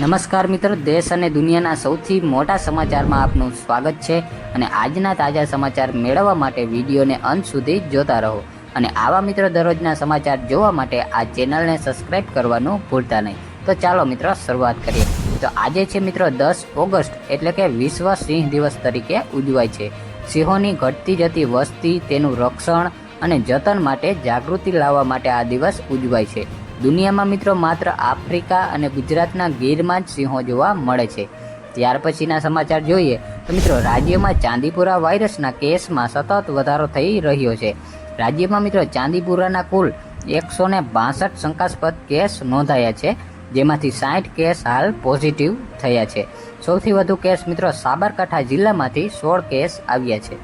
નમસ્કાર મિત્રો, દેશ અને દુનિયાના સૌથી મોટા સમાચારમાં આપનું સ્વાગત છે અને આજના તાજા સમાચાર મેળવવા માટે વિડીયોને અંત સુધી જોતા રહો. અને આવા મિત્રો, દરરોજના સમાચાર જોવા માટે આ ચેનલને સબસ્ક્રાઇબ કરવાનું ભૂલતા નહીં. તો ચાલો મિત્રો, શરૂઆત કરીએ. તો આજે છે મિત્રો, દસ ઓગસ્ટ, એટલે કે વિશ્વ સિંહ દિવસ તરીકે ઉજવાય છે. સિંહોની ઘટતી જતી વસ્તી, તેનું રક્ષણ અને જતન માટે જાગૃતિ લાવવા માટે આ દિવસ ઉજવાય છે. દુનિયામાં મિત્રો માત્ર આફ્રિકા અને ગુજરાતના ગીરમાં જ સિંહો જોવા મળે છે. ત્યાર પછીના સમાચાર જોઈએ તો મિત્રો રાજ્યમાં ચાંદીપુરા વાયરસના કેસમાં સતત વધારો થઈ રહ્યો છે. રાજ્યમાં મિત્રો ચાંદીપુરાના કુલ એકસો ને બાસઠ શંકાસ્પદ કેસ નોંધાયા છે, જેમાંથી સાઠ કેસ હાલ પોઝિટિવ થયા છે. સૌથી વધુ કેસ મિત્રો સાબરકાંઠા જિલ્લામાંથી સોળ કેસ આવ્યા છે.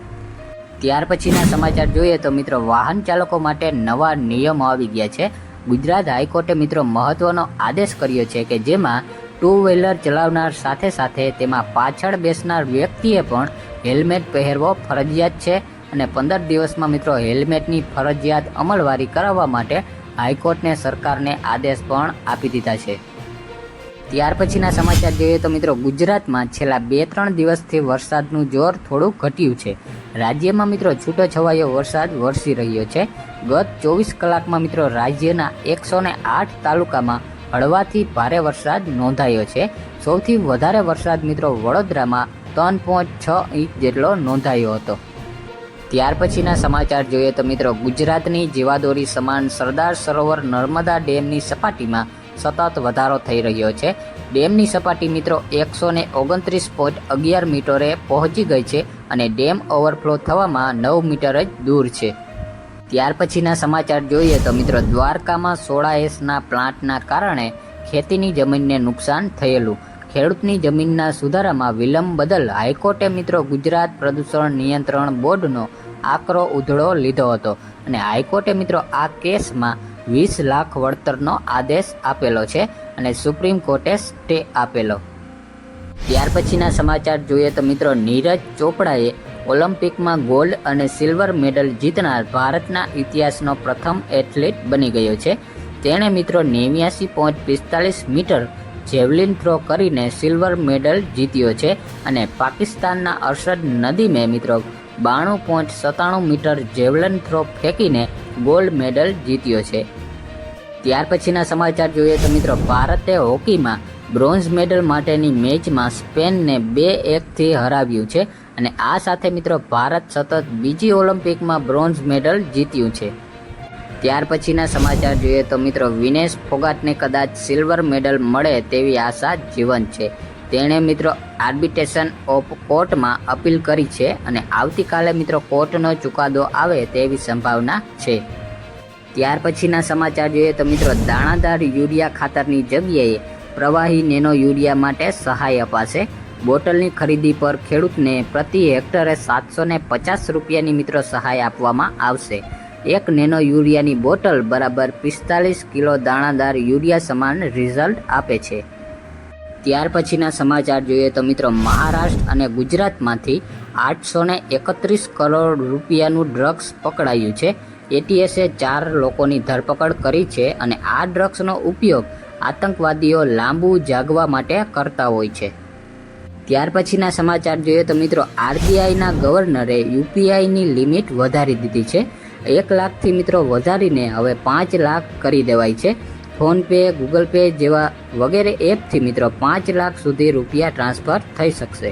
ત્યાર પછીના સમાચાર જોઈએ તો મિત્રો વાહન ચાલકો માટે નવા નિયમો આવી ગયા છે. ગુજરાત હાઈકોર્ટે મિત્રો મહત્વનો આદેશ કર્યો છે કે જેમાં ટુ વ્હીલર ચલાવનાર સાથે સાથે તેમાં પાછળ બેસનાર વ્યક્તિએ પણ હેલ્મેટ પહેરવો ફરજિયાત છે અને પંદર દિવસમાં મિત્રો હેલ્મેટની ફરજિયાત અમલવારી કરાવવા માટે હાઈકોર્ટને સરકારને આદેશ પણ આપી દીધા છે. ત્યાર પછીના સમાચાર જોઈએ તો મિત્રો ગુજરાતમાં છેલ્લા બે ત્રણ દિવસથી વરસાદનું જોર થોડું ઘટ્યું છે. રાજ્યમાં મિત્રો છૂટો છવાયો વરસાદ વરસી રહ્યો છે. ગત ચોવીસ કલાકમાં મિત્રો રાજ્યના એકસો ને આઠ તાલુકામાં હળવાથી ભારે વરસાદ નોંધાયો છે. સૌથી વધારે વરસાદ મિત્રો વડોદરામાં ત્રણ પોઈન્ટ છ ઇંચ જેટલો નોંધાયો હતો. ત્યાર પછીના સમાચાર જોઈએ તો મિત્રો ગુજરાતની જીવાદોરી સમાન સરદાર સરોવર નર્મદા ડેમની સપાટીમાં સતત વધારો થઈ રહ્યો છે. ડેમની સપાટી મિત્રો એકસો ને ઓગણત્રીસ પોઈન્ટ અગિયાર મીટરે પહોંચી ગઈ છે અને ડેમ ઓવરફ્લો થવામાં નવ મીટર જ દૂર છે. ત્યાર પછીના સમાચાર જોઈએ તો મિત્રો દ્વારકામાં સોળા એસના પ્લાન્ટના કારણે ખેતીની જમીનને નુકસાન થયેલું. ખેડૂતની જમીનના સુધારામાં વિલંબ બદલ હાઈકોર્ટે મિત્રો ગુજરાત પ્રદૂષણ નિયંત્રણ બોર્ડનો આકરો ઉધડો લીધો હતો. અને હાઈકોર્ટે મિત્રો આ કેસમાં વીસ લાખ વળતરનો આદેશ આપેલો છે અને સુપ્રીમ કોર્ટે સ્ટે આપેલો. ત્યાર પછીના સમાચાર જોઈએ તો મિત્રો નીરજ ચોપડાએ ઓલિમ્પિકમાં ગોલ્ડ અને સિલ્વર મેડલ જીતનાર ભારતના ઇતિહાસનો પ્રથમ એથ્લેટ બની ગયો છે. તેણે મિત્રો નેવ્યાસી પોઈન્ટ પિસ્તાલીસ મીટર જેવલિન થ્રો કરીને સિલ્વર મેડલ જીત્યો છે અને પાકિસ્તાનના અરશદ નદીમે મિત્રો બાણું પોઈન્ટ સત્તાણું મીટર જેવલિન થ્રો ફેંકીને ગોલ્ડ મેડલ જીત્યો છે. ત્યાર પછીના સમાચાર જોઈએ તો મિત્રો, ભારતે હોકીમાં બ્રોન્ઝ મેડલ માટેની મેચમાં સ્પેનને બે એકથી હરાવ્યું છે અને આ સાથે મિત્રો, ભારત સતત બીજી ઓલિમ્પિકમાં બ્રોન્ઝ મેડલ જીત્યું છે. ત્યાર પછીના સમાચાર જોઈએ તો મિત્રો, વિનેશ ફોગાટને કદાચ સિલ્વર મેડલ મળે તેવી આશા જીવંત છે. તેણે મિત્રો આર્બિટ્રેશન ઓફ કોર્ટમાં અપીલ કરી છે અને આવતીકાલે મિત્રો કોર્ટનો ચુકાદો આવે તેવી સંભાવના છે. ત્યાર પછીના સમાચાર જોઈએ તો મિત્રો દાણાદાર યુરિયા ખાતરની જગ્યાએ પ્રવાહી નેનો યુરિયા માટે સહાય અપાશે. બોટલની ખરીદી પર ખેડૂતને પ્રતિ હેક્ટરે સાતસો ને પચાસ રૂપિયાની મિત્રો સહાય આપવામાં આવશે. એક નેનો યુરિયાની બોટલ બરાબર પિસ્તાલીસ કિલો દાણાદાર યુરિયા સમાન રિઝલ્ટ આપે છે. ત્યાર પછીના સમાચાર જોઈએ તો મિત્રો મહારાષ્ટ્ર અને ગુજરાતમાંથી આઠસો ને એકત્રીસ કરોડ રૂપિયાનું ડ્રગ્સ પકડાયું છે. એટીએસે ચાર લોકોની ધરપકડ કરી છે અને આ ડ્રગ્સનો ઉપયોગ આતંકવાદીઓ લાંબુ જાગવા માટે કરતા હોય છે. ત્યાર પછીના સમાચાર જોઈએ તો મિત્રો આરબીઆઈના ગવર્નરે યુપીઆઈની લિમિટ વધારી દીધી છે. એક લાખથી મિત્રો વધારીને હવે પાંચ લાખ કરી દેવાય છે. ફોનપે, ગૂગલ પે જેવા વગેરે એપથી મિત્રો પાંચ લાખ સુધી રૂપિયા ટ્રાન્સફર થઈ શકશે.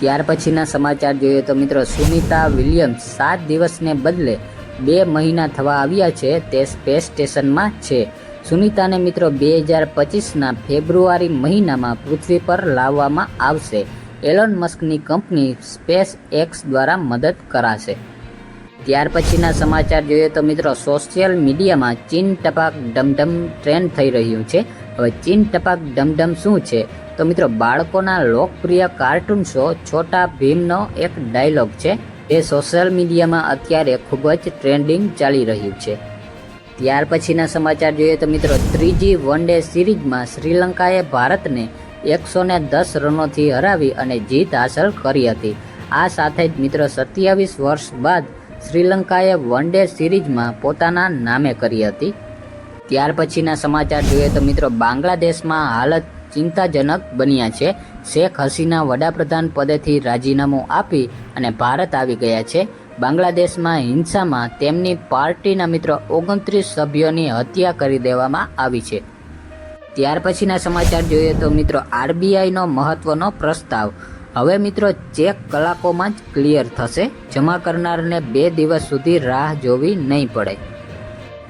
ત્યાર પછીના સમાચાર જોઈએ તો મિત્રો સુનિતા વિલિયમ્સ સાત દિવસને બદલે બે મહિના થવા આવ્યા છે, તે સ્પેસ સ્ટેશનમાં છે. સુનિતાને મિત્રો બે હજાર પચીસના ફેબ્રુઆરી મહિનામાં પૃથ્વી પર લાવવામાં આવશે. એલોન મસ્કની કંપની સ્પેસ એક્સ દ્વારા મદદ કરાશે. ત્યાર પછીના સમાચાર જોઈએ તો મિત્રો સોશિયલ મીડિયામાં ચીન ટપાક ડમડમ ટ્રેન્ડ થઈ રહ્યું છે. હવે ચીન ટપાક ડમડમ શું છે? તો મિત્રો, બાળકોના લોકપ્રિય કાર્ટૂન શો છોટા ભીમનો એક ડાયલોગ છે. જે સોશિયલ મીડિયામાં અત્યારે ખૂબ જ ટ્રેન્ડિંગ ચાલી રહ્યું છે. ત્યાર પછીના સમાચાર જોઈએ તો મિત્રો, ત્રીજી વન ડે સિરીઝમાં શ્રીલંકાએ ભારતને એકસો ને દસ રનોથી હરાવી અને જીત હાંસલ કરી હતી. આ સાથે જ મિત્રો, સત્યાવીસ વર્ષ બાદ શ્રીલંકાએ વન ડે સિરીઝમાં પોતાના નામે કરી હતી. ત્યાર પછીના સમાચાર જોઈએ તો મિત્રો બાંગ્લાદેશમાં હાલત ચિંતાજનક બન્યા છે. શેખ હસીના વડાપ્રધાન પદેથી રાજીનામું આપી અને ભારત આવી ગયા છે. બાંગ્લાદેશમાં હિંસામાં તેમની પાર્ટીના મિત્રો ઓગણત્રીસ સભ્યોની હત્યા કરી દેવામાં આવી છે. ત્યાર પછીના સમાચાર જોઈએ તો મિત્રો આરબીઆઈનો મહત્વનો પ્રસ્તાવ. હવે મિત્રો, ચેક કલાકોમાં જ ક્લિયર થશે. જમા કરનારને બે દિવસ સુધી રાહ જોવી નહીં પડે.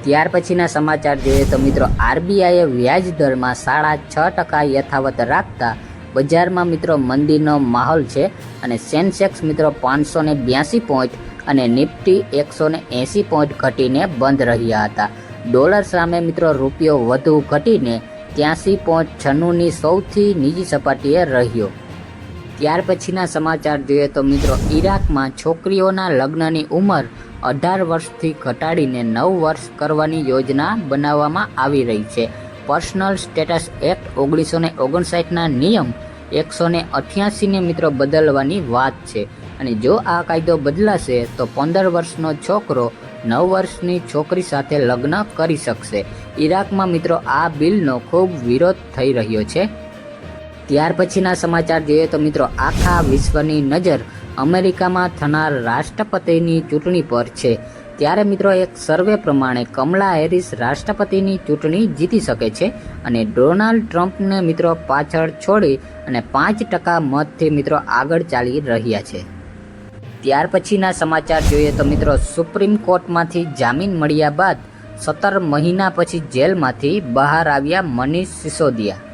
ત્યાર પછીના સમાચાર જોઈએ તો મિત્રો, આરબીઆઈએ વ્યાજ દરમાં સાડા છ ટકા યથાવત રાખતા બજારમાં મિત્રો મંદીનો માહોલ છે અને સેન્સેક્સ મિત્રો પાંચસો ને બ્યાસી પોઈન્ટ અને નિફ્ટી એકસો ને એંસી પોઈન્ટ ઘટીને બંધ રહ્યા હતા. ડોલર સામે મિત્રો રૂપિયો વધુ ઘટીને ત્યાંસી પોઈન્ટ છન્નુંની સૌથી નીચી સપાટીએ રહ્યો. ત્યાર પછીના સમાચાર જોઈએ તો મિત્રો, ઈરાકમાં છોકરીઓના લગ્નની ઉંમર અઢાર વર્ષથી ઘટાડીને નવ વર્ષ કરવાની યોજના બનાવવામાં આવી રહી છે. પર્સનલ સ્ટેટસ એક્ટ ઓગણીસો ને ઓગણસાઠના નિયમ એકસો ને અઠ્યાસીને મિત્રો બદલવાની વાત છે. અને જો આ કાયદો બદલાશે, તો પંદર વર્ષનો છોકરો નવ વર્ષની છોકરી સાથે લગ્ન કરી શકશે. ઈરાકમાં મિત્રો, આ બિલનો ખૂબ વિરોધ થઈ રહ્યો છે. ત્યાર પછીના સમાચાર જોઈએ તો મિત્રો આખા વિશ્વની નજર અમેરિકામાં થનાર રાષ્ટ્રપતિની ચૂંટણી પર છે. ત્યારે મિત્રો એક સર્વે પ્રમાણે કમલા હેરિસ રાષ્ટ્રપતિની ચૂંટણી જીતી શકે છે અને ડોનાલ્ડ ટ્રમ્પને મિત્રો પાછળ છોડી અને પાંચ ટકા મતથી મિત્રો આગળ ચાલી રહ્યા છે. ત્યાર પછીના સમાચાર જોઈએ તો મિત્રો સુપ્રીમ કોર્ટમાંથી જામીન મળ્યા બાદ સત્તર મહિના પછી જેલમાંથી બહાર આવ્યા મનીષ સિસોદિયા.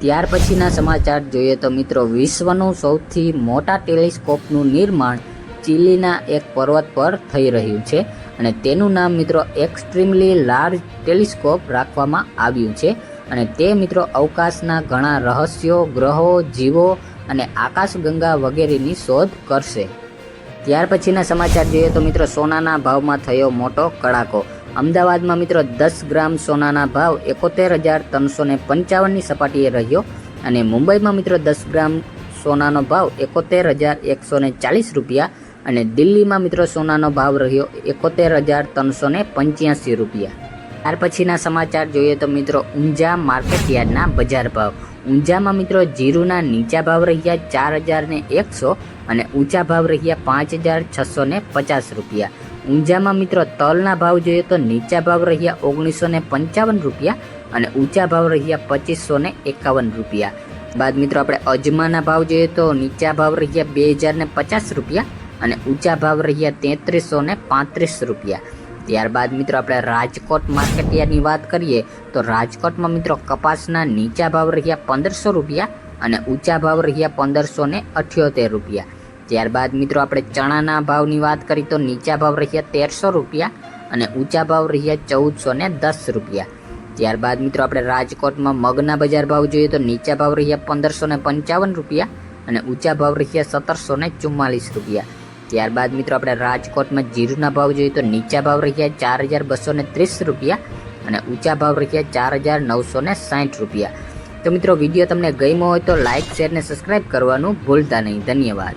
ત્યાર પછીના સમાચાર જોઈએ તો મિત્રો, વિશ્વનું સૌથી મોટા ટેલિસ્કોપનું નિર્માણ ચીલીના એક પર્વત પર થઈ રહ્યું છે અને તેનું નામ મિત્રો એક્સ્ટ્રીમલી લાર્જ ટેલિસ્કોપ રાખવામાં આવ્યું છે. અને તે મિત્રો અવકાશના ઘણા રહસ્યો, ગ્રહો, જીવો અને આકાશગંગા વગેરેની શોધ કરશે. ત્યાર પછીના સમાચાર જોઈએ તો મિત્રો, સોનાના ભાવમાં થયો મોટો કડાકો. અમદાવાદમાં મિત્રો દસ ગ્રામ સોનાના ભાવ એકોતેર હજાર ત્રણસો ને પંચાવનની સપાટીએ રહ્યો અને મુંબઈમાં મિત્રો દસ ગ્રામ સોનાનો ભાવ એકોતેર હજાર એકસો ને ચાલીસ રૂપિયા અને દિલ્હીમાં મિત્રો સોનાનો ભાવ રહ્યો એકોતેર હજાર ત્રણસો ને પંચ્યાસી રૂપિયા. ત્યાર પછીના સમાચાર જોઈએ તો મિત્રો ઊંઝા માર્કેટ યાર્ડના બજાર ભાવ. ઊંઝામાં મિત્રો જીરુના નીચા ભાવ રહ્યા ચાર હજાર એકસો અને ઊંચા ભાવ રહ્યા પાંચ હજાર છસો ને પચાસ રૂપિયા. ઊંઝામાં મિત્રો તલના ભાવ જોઈએ તો નીચા ભાવ રહ્યા ઓગણીસો ને પંચાવન રૂપિયા અને ઊંચા ભાવ રહ્યા પચીસો ને એકાવન રૂપિયા. બાદ મિત્રો આપણે અજમાના ભાવ જોઈએ તો નીચા ભાવ રહ્યા બે હજાર ને પચાસ રૂપિયા અને ઊંચા ભાવ રહ્યા તેત્રીસો ને પાંત્રીસ રૂપિયા. ત્યારબાદ મિત્રો આપણે રાજકોટ માર્કેટિયાની વાત કરીએ તો રાજકોટમાં મિત્રો કપાસના નીચા ભાવ રહ્યા પંદરસો રૂપિયા અને ઊંચા ભાવ રહ્યા પંદરસો ને અઠ્યોતેર રૂપિયા. ત્યારબાદ મિત્રો આપણે ચણાના ભાવની વાત કરીએ તો નીચા ભાવ રહ્યા તેરસો રૂપિયા અને ઊંચા ભાવ રહ્યા ચૌદસો ને દસ રૂપિયા. ત્યારબાદ મિત્રો આપણે રાજકોટમાં મગના બજાર ભાવ જોઈએ તો નીચા ભાવ રહ્યા પંદરસો ને પંચાવન રૂપિયા અને ઊંચા ભાવ રહ્યા સત્તરસો ને ચુમ્માલીસ રૂપિયા. ત્યારબાદ મિત્રો આપણે રાજકોટમાં જીરુના ભાવ જોઈએ તો નીચા ભાવ રહ્યા ચાર હજાર બસો ને ત્રીસ રૂપિયા અને ઊંચા ભાવ રહ્યા ચાર હજાર નવસો ને સાઠ રૂપિયા. તો મિત્રો વીડિયો તમને ગમ્યો હોય તો લાઇક શેર ને સબસ્ક્રાઇબ કરવાનું ભૂલતા નહીં. ધન્યવાદ.